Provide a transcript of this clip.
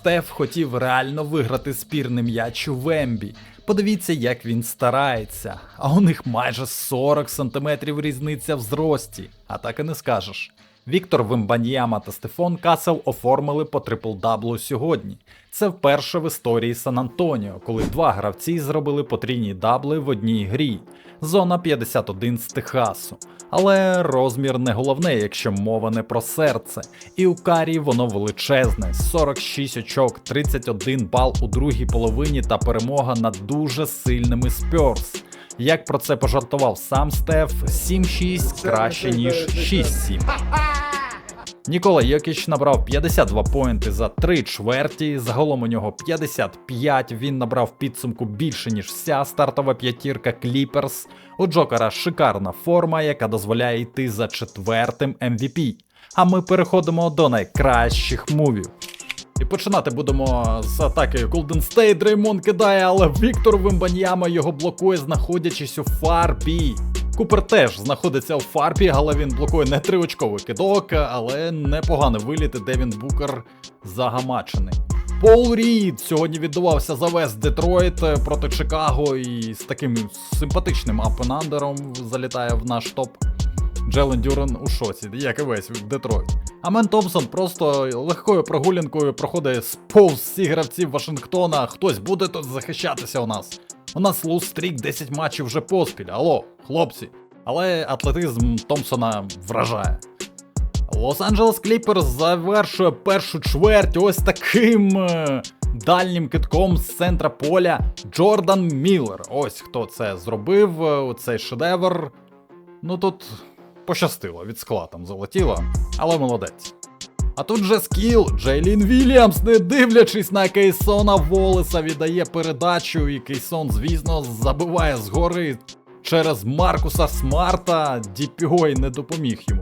Стеф хотів реально виграти спірний м'яч у Вембі. Подивіться, як він старається. А у них майже 40 сантиметрів різниця в зрості. А так і не скажеш. Віктор Вимбаньяма та Стефон Касел оформили по трипл-даблу сьогодні. Це вперше в історії Сан-Антоніо, коли два гравці зробили потрійні дабли в одній грі. Зона 51 з Техасу. Але розмір не головне, якщо мова не про серце. І у карі воно величезне: 46 очок, 31 бал у другій половині та перемога над дуже сильними Спьорс. Як про це пожартував сам Стеф, 7-6 краще ніж 6-7. Нікола Йокіч набрав 52 поінти за 3 чверті, загалом у нього 55, він набрав підсумку більше, ніж вся стартова п'ятірка Кліперс. У Джокера шикарна форма, яка дозволяє йти за четвертим MVP. А ми переходимо до найкращих мувів. І починати будемо з атаки Golden State. Дреймон кидає, але Віктор Вимбаньяма його блокує, знаходячись у фарбі. Купер теж знаходиться у фарбі, але він блокує не триочковий кидок, але непоганий виліт, де він букер загамачений. Пол Рід сьогодні віддавався за весь Детройт проти Чикаго і з таким симпатичним апенандером залітає в наш топ. Джелен Дюрен у шоці, як і весь Детройт. А Мен Томпсон просто легкою прогулянкою проходить сповз всіх гравців Вашингтона. Хтось буде тут захищатися у нас. У нас лустрік 10 матчів вже поспіль. Алло, хлопці. Але атлетизм Томпсона вражає. Лос-Анджелес Кліперс завершує першу чверть ось таким е, дальнім китком з центра поля Джордан Міллер. Ось хто це зробив, е, цей шедевр. Ну тут пощастило, від скла там залетіло, але молодець. А тут же скіл, Джейлін Вільямс, не дивлячись на Кейсона Волеса, віддає передачу, і Кейсон, звісно, забиває згори через Маркуса Смарта. Діпігой не допоміг йому.